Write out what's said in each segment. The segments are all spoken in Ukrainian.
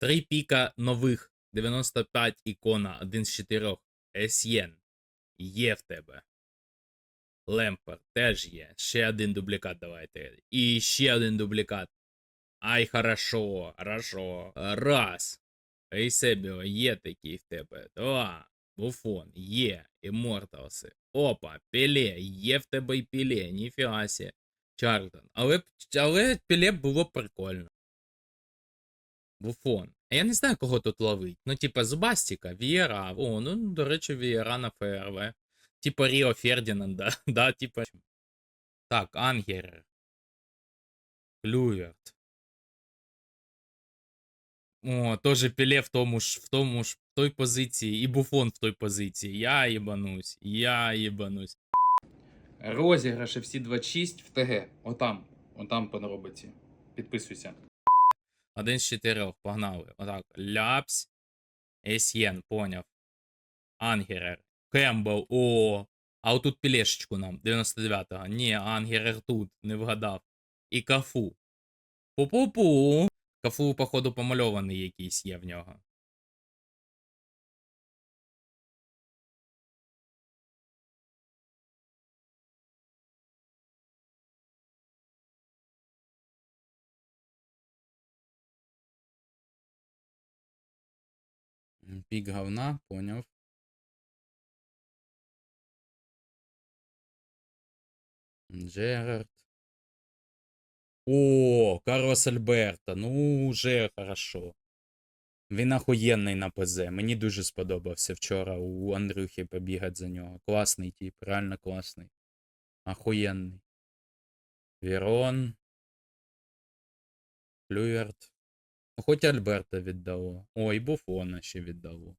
Три піка нових. 95 ікона, один з чотирьох. Есьєн. Є в тебе. Лемпер теж є. Ще один дублікат давайте. І ще один дублікат. Ай, хорошо, хорошо. Раз. Ейсебіо, є такий в тебе. Два. Буфон, є. Імморталси. Опа, Пеле, є в тебе і Пеле, ніфіга сі. Чарльтон. Але, але Пеле було прикольно. Буфон. Я не знаю, кого тут ловить. Ну, типа, Зубастіка, Вієра. О, ну, до речі, Вієра на ФРВ. Типа Ріо Фердінанда, да, типа. Так, Ангер. Клюверт. О, тоже Пеле в тому ж, в тому ж, в той позиції, і Буфон в той позиції. Я їбанусь, я їбанусь. Розіграші всі 26 в ТГ. Отам. Отам подробиці. Підписуйся. Один з чотирьох, погнали. Отак. Ляпс. Есьєн, поняв. Ангерер. Кембл, о. А отут пілешечку нам, 99-го. Ні, Ангерер тут, не вгадав. І Кафу. Пу-пу-пу. Кафу, походу, помальований якийсь є в нього. Пік говна, поняв. Джерард. О, Карлос Альберто. Ну, уже хорошо. Він охуєнний на ПЗ. Мені дуже сподобався вчора у Андрюхи побігати за нього. Класний тип, реально класний. Охуєнний. Вірон. Клюверт. Хоч Альберта віддало. О, і Буфона ще віддало.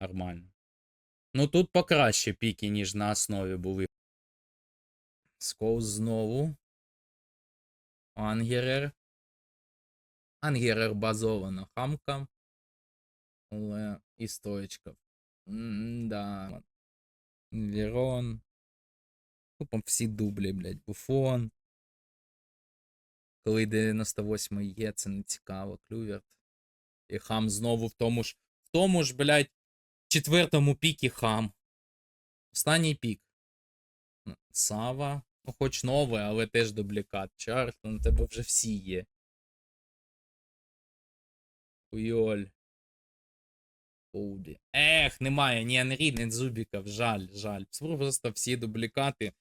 Нормально. Ну тут покраще піки, ніж на основі були. Скоус знову. Ангерер. Ангерер базована хамка. Але і стоечка. Да. Вірон. Тупо всі дублі, блядь. Буфон. Коли 98 є, це не цікаво. Клюверт. І хам знову в тому ж. В тому ж, блядь, четвертому пікі хам. Останній пік. Ну, Сава. Ну, хоч нове, але теж дублікат. Чарльтон, у тебе вже всі є. Хуйоль. Оубі. Ех, немає ні Анрі, ні Зубіків. Жаль, жаль. Просто всі дублікати.